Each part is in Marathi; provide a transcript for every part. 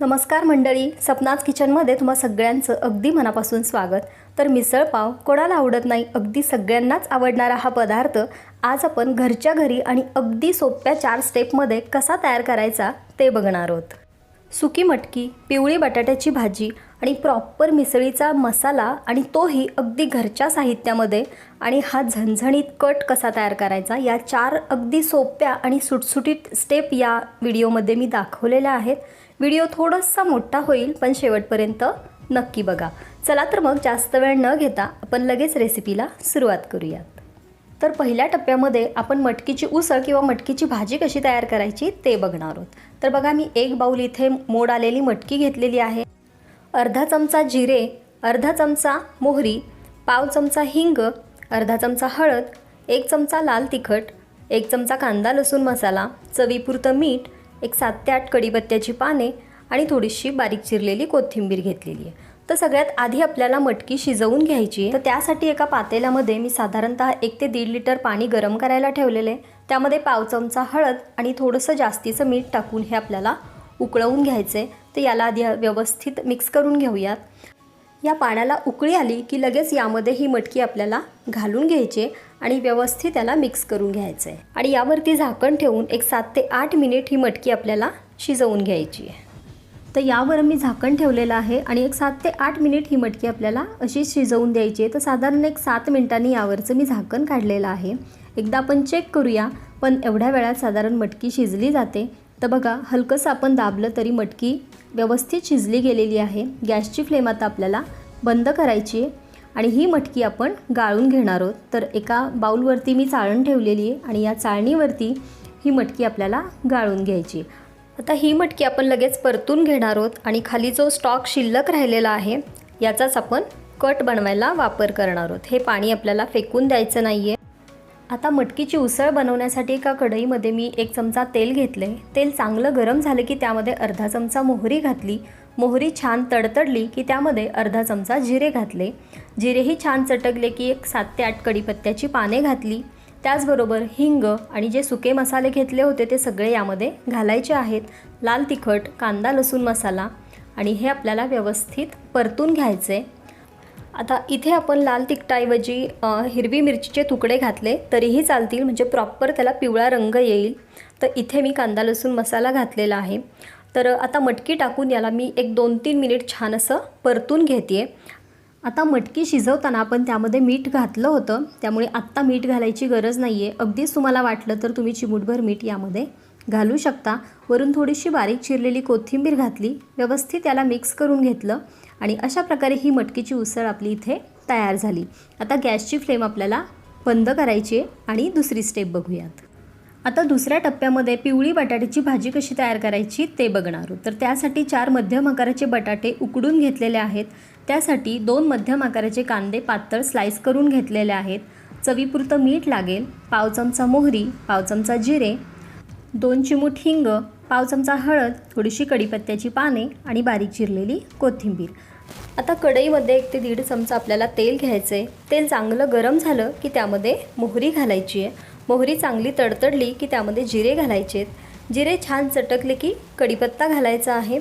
नमस्कार मंडळी सपनाज किचनमध्ये तुम्हा सगळ्यांचं अगदी मनापासून स्वागत. तर मिसळपाव कोणाला आवडत नाही अगदी सगळ्यांनाच आवडणारा हा पदार्थ आज आपण घरच्या घरी आणि अगदी सोप्या चार स्टेपमध्ये कसा तयार करायचा ते बघणार आहोत. सुकी मटकी पिवळी बटाट्याची भाजी आणि प्रॉपर मिसळीचा मसाला आणि तोही अगदी घरच्या साहित्यामध्ये आणि हा झणझणीत कट कसा तयार करायचा या चार अगदी सोप्या आणि सुटसुटीत स्टेप या व्हिडिओमध्ये मी दाखवलेल्या आहेत. व्हिडिओ थोडासा मोठा होईल पण शेवटपर्यंत नक्की बघा. चला तर मग जास्त वेळ न घेता आपण लगेच रेसिपीला सुरुवात करूयात तर पहिल्या टप्प्यामध्ये आपण मटकीची उसळ किंवा मटकीची भाजी कशी तयार करायची ते बघणार आहोत. तर बघा मी एक बाऊल इथे मोड आलेली मटकी घेतलेली आहे. अर्धा चमचा जिरे अर्धा चमचा मोहरी पाव चमचा हिंग अर्धा चमचा हळद एक चमचा लाल तिखट एक चमचा कांदा लसूण मसाला चवीपुरतं मीठ एक सात ते आठ कडीपत्त्याची पाने आणि थोडीशी बारीक चिरलेली कोथिंबीर घेतलेली आहे. तर सगळ्यात आधी आपल्याला मटकी शिजवून घ्यायची आहे. तर त्यासाठी एका पातेल्यामध्ये मी साधारणतः एक ते दीड लिटर पाणी गरम करायला ठेवलेले आहे. त्यामध्ये पाव चमचा हळद आणि थोडंसं जास्तीचं मीठ टाकून हे आपल्याला उकळवून घ्यायचे तर याला आधी व्यवस्थित मिक्स करून घेऊयात. या पाण्याला उकळी आली की लगेच यामध्ये ही मटकी आपल्याला घालून घ्यायची आणि व्यवस्थित त्याला मिक्स करून घ्यायचं आहे आणि यावरती झाकण ठेवून एक सात ते आठ मिनिट ही मटकी आपल्याला शिजवून घ्यायची आहे. तर यावर मी झाकण ठेवलेलं आहे आणि एक सात ते आठ मिनिट ही मटकी आपल्याला अशी शिजवून द्यायची आहे. तर साधारण एक सात मिनिटांनी यावरचं मी झाकण काढलेलं आहे. एकदा आपण चेक करूया पण एवढ्या वेळात साधारण मटकी शिजली जाते. तर बघा हलकंसं आपण दाबलं तरी मटकी व्यवस्थित शिजली गेलेली आहे. गॅसची फ्लेम आता आपल्याला बंद करायची आहे. आणि ही मटकी आपण गाळून घेणार आहोत. तर एका बाऊलवरती मी चाळण ठेवलेली आहे आणि या चाळणीवरती ही मटकी आपल्याला गाळून घ्यायची आता ही मटकी आपण लगेच परतून घेणार आहोत आणि खाली जो स्टॉक शिल्लक राहिलेला आहे याचाच आपण कट बनवायला वापर करणार आहोत. हे पाणी आपल्याला फेकून द्यायचं नाही आहे आता मटकीची उसळ बनवण्यासाठी एका कढईमध्ये मी एक चमचा तेल घेतले. तेल चांगलं गरम झालं की त्यामध्ये अर्धा चमचा मोहरी घातली. मोहरी छान तडतडली की त्यामध्ये अर्धा चमचा जिरे घातले. जिरेही छान चटकले की एक सात ते आठ कढीपत्त्याची पाने घातली. त्याचबरोबर हिंग आणि जे सुके मसाले घेतले होते ते सगळे यामध्ये घालायचे आहेत. लाल तिखट कांदा लसूण मसाला आणि हे आपल्याला व्यवस्थित परतून घ्यायचे. आता इथे आपण लाल तिखटाऐवजी हिरवी मिरचीचे तुकडे घातले तरीही चालतील म्हणजे प्रॉपर त्याला पिवळा रंग येईल. तर इथे मी कांदा लसूण मसाला घातलेला आहे. तर आता मटकी टाकून याला मी एक दोन तीन मिनिट छान असं परतून घेते आता मटकी शिजवताना आपण त्यामध्ये मीठ घातलं होतं. त्यामुळे आत्ता मीठ घालायची गरज नाही आहे अगदीच तुम्हाला वाटलं तर तुम्ही चिमूटभर मीठ यामध्ये घालू शकता. वरून थोडीशी बारीक चिरलेली कोथिंबीर घातली. व्यवस्थित याला मिक्स करून घेतलं. आणि अशा प्रकारे ही मटकीची उसळ आपली इथे तयार झाली. आता गॅसची फ्लेम आपल्याला बंद करायची आहे. आणि दुसरी स्टेप बघूयात. आता दुसऱ्या टप्प्यामध्ये पिवळी बटाट्याची भाजी कशी तयार करायची ते बघणार तर त्यासाठी चार मध्यम आकाराचे बटाटे उकडून घेतलेले आहेत. त्यासाठी दोन मध्यम आकाराचे कांदे पातळ स्लाईस करून घेतलेले आहेत. चवीपुरतं मीठ लागेल पाव चमचा मोहरी पाव चमचा जिरे दोन चिमूट हिंग पाव चमचा हळद थोडीशी कढीपत्त्याची पाने आणि बारीक चिरलेली कोथिंबीर. आता कढईमध्ये एक ते दीड चमचा आपल्याला तेल घ्यायचं आहे तेल चांगलं गरम झालं की त्यामध्ये मोहरी घालायची आहे. मोहरी चांगली तडतडली की त्यामध्ये जिरे घालायचे आहेत जिरे छान चटकले की कढीपत्ता घालायचा आहे.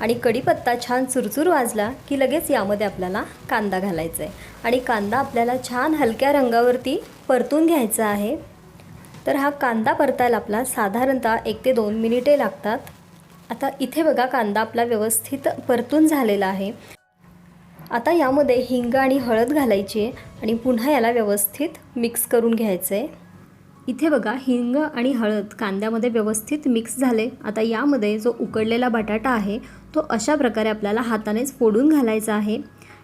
आणि कढीपत्ता छान चुरचूर वाजला की लगेच यामध्ये आपल्याला कांदा घालायचा आहे आणि कांदा आपल्याला छान हलक्या रंगावरती परतून घ्यायचा आहे. तर हा कांदा परतायला आपला साधारणतः एक ते दोन मिनिटे लागतात. आता इथे बघा कांदा आपला व्यवस्थित परतून झालेला आहे. आता यामध्ये हिंग आणि हळद घालायची आहे आणि पुन्हा याला व्यवस्थित मिक्स करून घ्यायचं आहे इथे बघा हिंग आणि हळद कांद्यामध्ये व्यवस्थित मिक्स झाले. आता यामध्ये जो उकडलेला बटाटा आहे तो अशा प्रकारे आपल्याला हातानेच फोडून घालायचा आहे.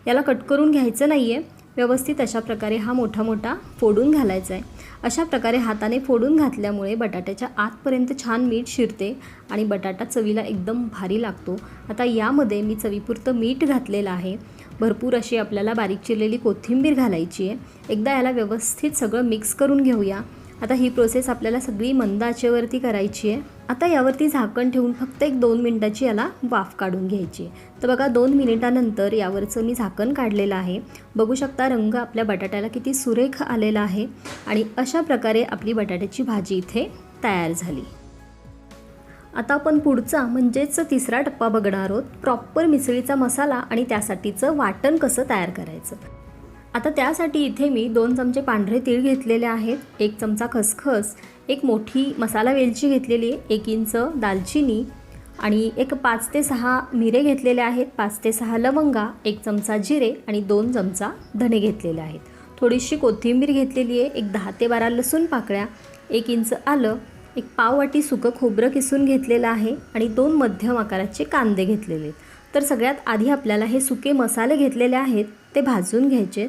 याला कट करून घ्यायचं नाही आहे व्यवस्थित अशा प्रकारे हा मोठा मोठा फोडून घालायचा आहे. अशा प्रकारे हाताने फोडून घातल्यामुळे बटाट्याच्या आतपर्यंत छान मीठ शिरते आणि बटाटा चवीला एकदम भारी लागतो. आता यामध्ये मी चवीपुरतं मीठ घातलेलं आहे. भरपूर अशी आपल्याला बारीक चिरलेली कोथिंबीर घालायची आहे. एकदा याला व्यवस्थित सगळं मिक्स करून घेऊया. आता ही प्रोसेस आपल्याला सगळी मंद आचेवरती करायची आहे. आता यावरती झाकण ठेवून फक्त एक दोन मिनटाची याला वाफ काढून घ्यायची आहे. तर बघा दोन मिनिटानंतर यावरचं मी झाकण काढलेलं आहे. बघू शकता रंग आपल्या बटाट्याला किती सुरेख आलेला आहे आणि अशा प्रकारे आपली बटाट्याची भाजी इथे तयार झाली. आता आपण पुढचा म्हणजेच तिसरा टप्पा बघणार आहोत. प्रॉपर मिसळीचा मसाला आणि त्यासाठीचं वाटण कसं तयार करायचं? आता त्यासाठी इथे मी दोन चमचे पांढरे तीळ घेतलेले आहेत एक चमचा खसखस एक मोठी मसाला वेलची घेतलेली आहे एक इंच दालचिनी आणि एक पाच ते सहा मिरे घेतलेले आहेत पाच ते सहा लवंगा एक चमचा जिरे आणि दोन चमचा धणे घेतलेले आहेत. थोडीशी कोथिंबीर घेतलेली आहे एक दहा ते बारा लसूण पाकळ्या एक इंच आलं एक पाव वाटी सुकं खोबरं किसून घेतलेलं आहे आणि दोन मध्यम आकाराचे कांदे घेतलेले आहेत. तर सगळ्यात आधी आपल्याला हे सुके मसाले घेतलेले आहेत. ते भाजून घ्यायचे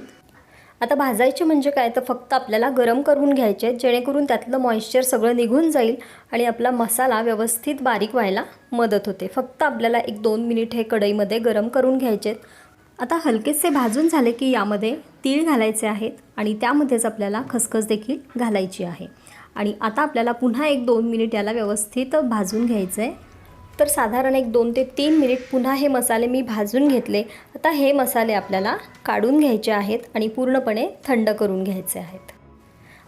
आता भाजायचे म्हणजे काय? तर फक्त आपल्याला गरम करून घ्यायचे जेणेकरून त्यातलं मॉइश्चर सगळं निघून जाईल आणि आपला मसाला व्यवस्थित बारीक व्हायला मदत होते. फक्त आपल्याला एक दोन मिनिट हे कढईमध्ये गरम करून घ्यायचे आहेत. आता हलकेसे भाजून झाले की यामध्ये तीळ घालायचे आहेत आणि त्यामध्येच आपल्याला खसखस देखील घालायची आहे. आणि आता आपल्याला पुन्हा एक दोन मिनिट याला व्यवस्थित भाजून घ्यायचं आहे तर साधारण एक दोन ते तीन मिनिट पुन्हा हे मसाले मी भाजून घेतले. आता हे मसाले आपल्याला काढून घ्यायचे आहेत आणि पूर्णपणे थंड करून घ्यायचे आहेत.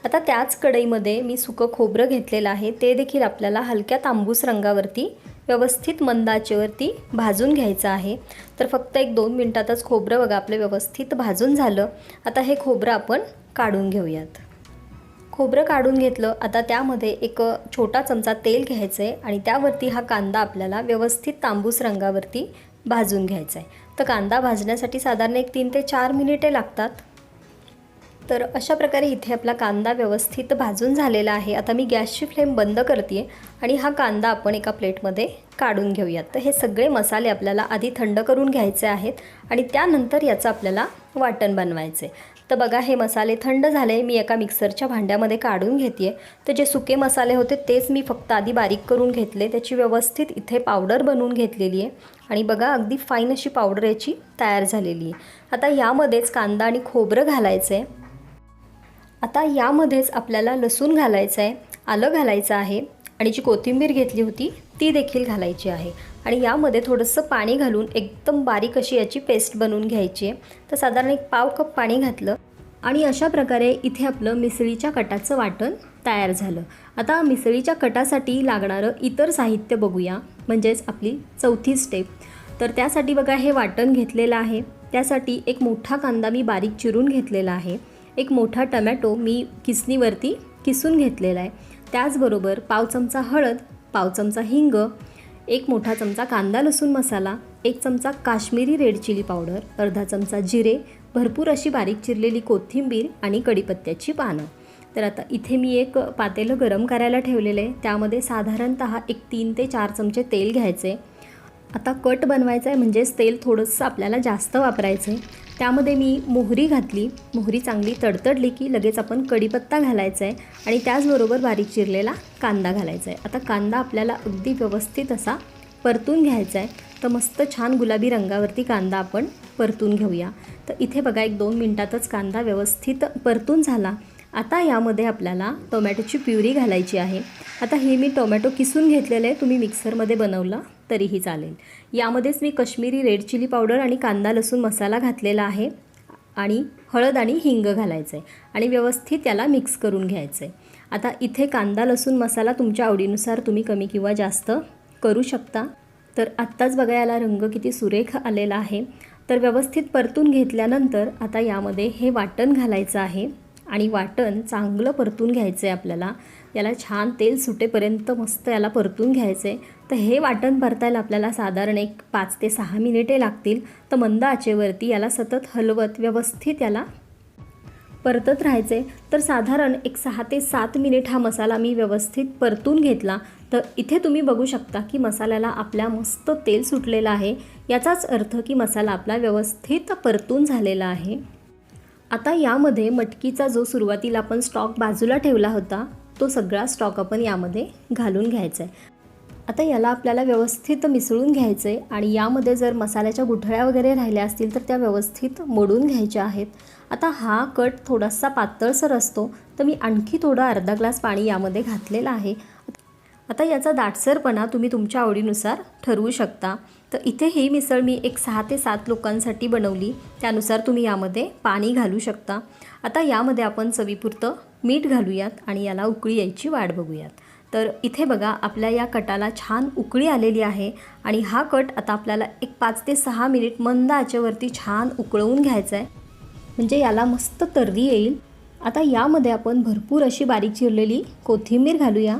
आता त्याच कढईमध्ये मी सुकं खोबरं घेतलेलं आहे. ते देखील आपल्याला हलक्या तांबूस रंगावरती व्यवस्थित मंदाचेवरती भाजून घ्यायचं आहे. तर फक्त एक दोन मिनटातच खोबरं बघा आपलं व्यवस्थित भाजून झालं. आता हे खोबरं आपण काढून घेऊयात. खोबरं काढून घेतलं. आता त्यामध्ये एक छोटा चमचा तेल घ्यायचं आहे आणि त्यावरती हा कांदा आपल्याला व्यवस्थित तांबूस रंगावरती भाजून घ्यायचा आहे तर कांदा भाजण्यासाठी साधारण एक तीन ते चार मिनिटे लागतात. तर अशा प्रकारे इथे आपला कांदा व्यवस्थित भाजून झालेला आहे. आता मी गॅसची फ्लेम बंद करते आणि हा कांदा आपण एका प्लेटमध्ये काढून घेऊयात. तर हे सगळे मसाले आपल्याला आधी थंड करून घ्यायचे आहेत आणि त्यानंतर याचं आपल्याला वाटण बनवायचे तर बघा हे मसाले थंड झाले मी एका मिक्सरच्या भांड्यामध्ये काढून घेते तर जे सुके मसाले होते तेच मी फक्त आधी बारीक करून घेतले. त्याची व्यवस्थित इथे पावडर बनवून घेतलेली आहे. आणि बघा अगदी फाईन अशी पावडर याची तयार झालेली आहे. आता यामध्येच कांदा आणि खोबरं घालायचं आहे आता यामध्येच आपल्याला लसूण घालायचं आहे आलं घालायचं आहे. आणि जी कोथिंबीर घेतली होती ती देखील घालायची आहे. आणि यामध्ये थोडंसं पाणी घालून एकदम बारीक अशी याची पेस्ट बनवून घ्यायची आहे. तर साधारण एक पाव कप पाणी घातलं. आणि अशा प्रकारे इथे आपलं मिसळीच्या कटाचं वाटण तयार झालं. आता मिसळीच्या कटासाठी लागणारं इतर साहित्य बघूया. म्हणजेच आपली चौथी स्टेप तर त्यासाठी बघा हे वाटण घेतलेलं आहे. त्यासाठी एक मोठा कांदा मी बारीक चिरून घेतलेला आहे. एक मोठा टमॅटो मी किसणीवरती किसून घेतलेला आहे. त्याचबरोबर पाव चमचा हळद पाव चमचा हिंग एक मोठा चमचा कांदा लसूण मसाला एक चमचा काश्मीरी रेड चिली पावडर अर्धा चमचा जिरे भरपूर अशी बारीक चिरलेली कोथिंबीर आणि कढीपत्त्याची पानं. तर आता इथे मी एक पातेलं गरम करायला ठेवलेलं आहे. त्यामध्ये साधारणत एक तीन ते चार चमचे तेल घ्यायचे आता कट बनवायचं आहे म्हणजेच तेल थोडंसं आपल्याला जास्त वापरायचं आहे त्यामध्ये मी मोहरी घातली. मोहरी चांगली तडतडली की लगेच आपण कढीपत्ता घालायचा आहे आणि त्याचबरोबर बारीक चिरलेला कांदा घालायचा आहे आता कांदा आपल्याला अगदी व्यवस्थित असा परतून घ्यायचा आहे तर मस्त छान गुलाबी रंगावरती कांदा आपण परतून घेऊया. तर इथे बघा एक दोन मिनटातच कांदा व्यवस्थित परतून झाला. आता यामध्ये आपल्याला टोमॅटोची प्युरी घालायची आहे. आता हे मी टोमॅटो किसून घेतलेलं आहे. तुम्ही मिक्सरमध्ये बनवलं तरीही चालेल. यामध्येच मी कश्मीरी रेड चिली पावडर आणि कांदा लसूण मसाला घातलेला आहे आणि हळद आणि हिंग घालायचं आहे आणि व्यवस्थित त्याला मिक्स करून घ्यायचं आहे आता इथे कांदा लसूण मसाला तुमच्या आवडीनुसार तुम्ही कमी किंवा जास्त करू शकता. तर आत्ताच बघा याला रंग किती सुरेख आलेला आहे. तर व्यवस्थित परतून घेतल्यानंतर आता यामध्ये हे वाटण घालायचं आहे आणि वाटण चांगलं परतून घ्यायचं आहे आपल्याला. याला छान तेल सुटेपर्यंत मस्त याला परतून घ्यायचं आहे तर हे वाटण परतायला आपल्याला साधारण एक पाच ते सहा मिनिटे लागतील. तर मंद आचेवरती याला सतत हलवत व्यवस्थित याला परतत राहायचे तर साधारण एक सहा ते सात मिनिट हा मसाला मी व्यवस्थित परतून घेतला. तर इथे तुम्ही बघू शकता की मसाल्याला आपल्या मस्त तेल सुटलेलं आहे. याचाच अर्थ की मसाला आपला व्यवस्थित परतून झालेला आहे. आता यामध्ये मटकीचा जो सुरुवातीला आपण स्टॉक बाजूला ठेवला होता तो सगळा स्टॉक आपण यामध्ये घालून घ्यायचा आहे आता याला आपल्याला व्यवस्थित मिसळून घ्यायचं आहे आणि यामध्ये जर मसाल्याच्या गुठळ्या वगैरे राहिल्या असतील तर त्या व्यवस्थित मोडून घ्यायच्या आहेत. आता हा कट थोडासा पातळसर असतो तर मी आणखी थोडा अर्धा ग्लास पाणी यामध्ये घातलेलं आहे. आता याचा दाटसरपणा तुम्ही तुमच्या आवडीनुसार ठरवू शकता. तर इथे ही मिसळ मी एक सहा ते सात लोकांसाठी बनवली त्यानुसार तुम्ही यामध्ये पाणी घालू शकता. आता यामध्ये आपण चवीपुरतं मीठ घालूयात आणि याला उकळी यायची वाट बघूयात. तर इथे बघा आपल्या या कटाला छान उकळी आलेली आहे आणि हा कट आता आपल्याला एक पाच ते सहा मिनिट मंद आचेवरती छान उकळवून घ्यायचा आहे म्हणजे याला मस्त तर्री येईल. आता यामध्ये आपण भरपूर अशी बारीक चिरलेली कोथिंबीर घालूया.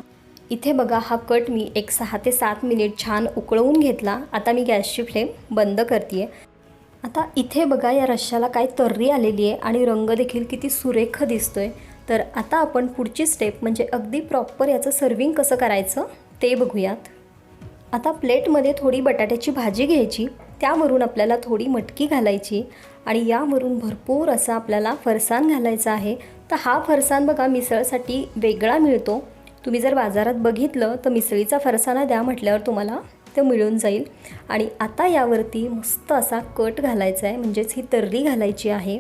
इथे बघा हा कट मी एक सहा ते सात मिनिट छान उकळवून घेतला. आता मी गॅसची फ्लेम बंद करते आता इथे बघा या रश्श्याला काय तर्री आलेली आहे आणि रंग देखील किती सुरेख दिसतोय. तर आता आपण पुढची स्टेप म्हणजे अगदी प्रॉपर याचं सर्विंग कसं करायचं ते बघूयात. आता प्लेटमध्ये थोडी बटाट्याची भाजी घ्यायची त्यावरून आपल्याला थोडी मटकी घालायची आणि यावरून भरपूर असा आपल्याला फरसाण घालायचा आहे. तर हा फरसाण बघा मिसळसाठी वेगळा मिळतो. तुम्ही जर बाजारात बघितलं तर मिसळीचा फरसाणा द्या म्हटल्यावर तुम्हाला ते मिळून जाईल. आणि आता यावरती मस्त असा कट घालायचा आहे म्हणजेच ही तर्री घालायची आहे.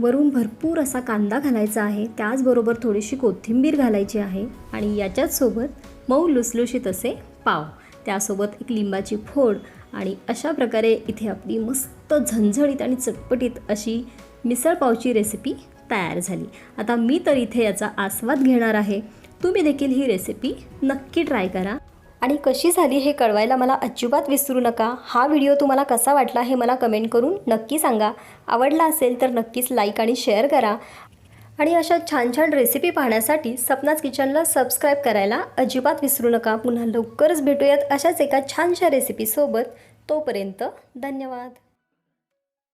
वरून भरपूर असा कांदा घालायचा आहे. त्याचबरोबर थोडीशी कोथिंबीर घालायची आहे आणि याच्याचसोबत मऊ लुसलुशीत असे पाव. त्यासोबत एक लिंबाची फोड आणि अशा प्रकारे इथे आपली मस्त झणझणीत आणि चटपटीत अशी मिसळपावची रेसिपी तयार झाली. आता मी तर इथे याचा आस्वाद घेणार आहे. तुम्ही देखील ही रेसिपी नक्की ट्राय करा. आणि कशी झाली हे कळवायला मला अजिबात विसरू नका. हा व्हिडिओ तुम्हाला कसा वाटला हे मला कमेंट करून नक्की सांगा. आवडला असेल तर नक्कीच लाईक आणि शेअर करा. आणि अशा छान छान रेसिपी पाहण्यासाठी सपनाच किचनला सबस्क्राईब करायला अजिबात विसरू नका. पुन्हा लवकरच भेटूयात अशाच एका छानशा रेसिपीसोबत तोपर्यंत धन्यवाद.